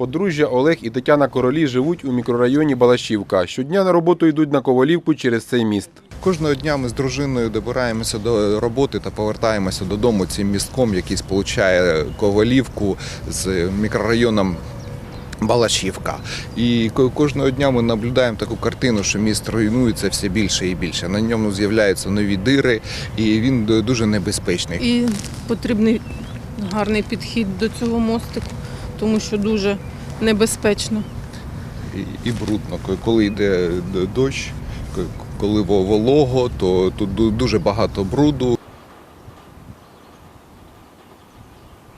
Подружжя Олег і Тетяна Королі живуть у мікрорайоні Балашівка. Щодня на роботу йдуть на Ковалівку через цей міст. Кожного дня ми з дружиною добираємося до роботи та повертаємося додому цим містком, який сполучає Ковалівку з мікрорайоном. Балашівка. І кожного дня ми наблюдаємо таку картину, що міст руйнується все більше і більше. На ньому з'являються нові дири, і він дуже небезпечний. І потрібний гарний підхід до цього мостику, тому що дуже небезпечно. і, і брудно. Коли йде дощ, коли волого, то тут дуже багато бруду.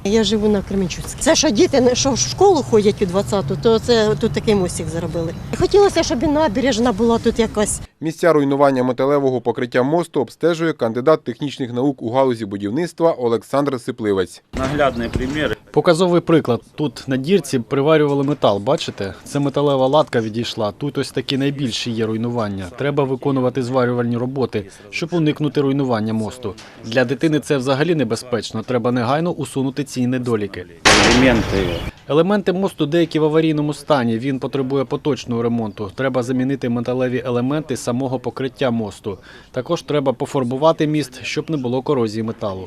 Я живу на Кременчуцькій. Це що діти що в школу ходять у 20-ту, то це тут такий мостик зробили. Хотілося, щоб і набережна була тут якась. Місця руйнування металевого покриття мосту обстежує кандидат технічних наук у галузі будівництва Олександр Сипливець. Наглядний примір. Показовий приклад. Тут на дірці приварювали метал. Бачите? Це металева латка відійшла. Тут ось такі найбільші є руйнування. Треба виконувати зварювальні роботи, щоб уникнути руйнування мосту. Для дитини це взагалі небезпечно. Треба негайно усунути ці недоліки. Елементи Елементи мосту деякі в аварійному стані. Він потребує поточного ремонту. Треба замінити металеві елементи самого покриття мосту. Також треба пофарбувати міст, щоб не було корозії металу.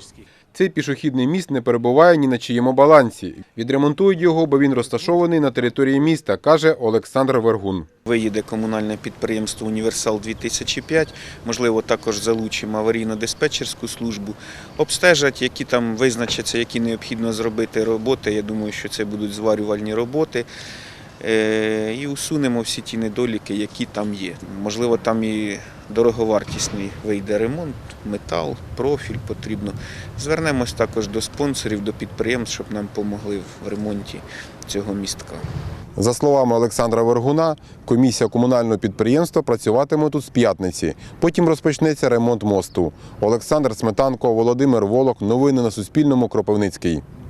Цей пішохідний міст не перебуває ні на чиєму балансі. Відремонтують його, бо він розташований на території міста, каже Олександр Вергун. Виїде комунальне підприємство Універсал 2005 Можливо, також залучимо аварійно-диспетчерську службу. Обстежать, які там визначаться, які необхідно зробити роботи. Я думаю, що це будуть зварювальні роботи. Е, І усунемо всі ті недоліки, які там є. Можливо, там і дороговартісний вийде ремонт, метал, профіль потрібно. Звернемось також до спонсорів, до підприємств, щоб нам допомогли в ремонті цього містка. За словами Олександра Вергуна, комісія комунального підприємства працюватиме тут з п'ятниці. Потім розпочнеться ремонт мосту. Олександр Сметанко, Володимир Волок. Новини на Суспільному. Кропивницький.